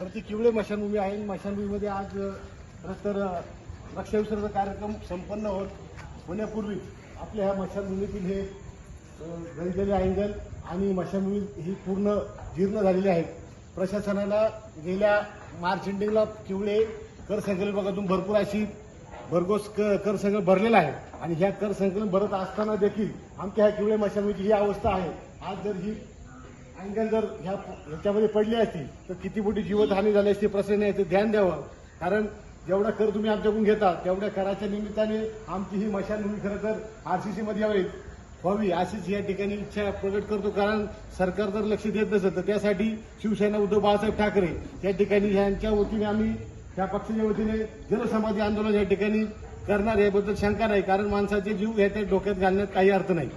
तर ती किवळे मशानभूमी आहे. मशानभूमीमध्ये आज अ, तर अ, कार्यक्रम संपन्न होत होण्यापूर्वी आपल्या ह्या मशानभूमीतील हे अ, गंजलेले अँगल आणि मशानभूमी ही पूर्ण जीर्ण झालेली आहे. प्रशासनाला गेल्या मार्च एंडिंगला किवळे कर संकल्पकातून भरपूर अशी भरघोस क- कर संकलन भरलेला आहे. आणि ह्या कर संकलन भरत असताना देखील आमच्या ह्या किवळे मशानभूमीची ही अवस्था आहे. आज जर ही अँगल जर ह्या ह्याच्यामध्ये पडली असती तर किती मोठी जीवतहानी झाली असती आहे ते ध्यान द्यावं. कारण जेवढा कर तुम्ही आमच्याकडून घेता तेवढ्या कराच्या निमित्ताने आमची ही मशानभूमी खरं तर आरसीसी मध्ये यावी. व्हावी अशीच या ठिकाणी इच्छा प्रकट करतो. कारण सरकार जर लक्ष देत नसेल तर त्यासाठी शिवसेना उद्धव बाळासाहेब ठाकरे या ठिकाणी ह्यांच्या वतीने आम्ही त्या पक्षाच्या वतीने जनसमाधी आंदोलन या ठिकाणी करणार याबद्दल शंका नाही कारण माणसाचे जीव ह्या त्या डोक्यात घालण्यात काही अर्थ नाही.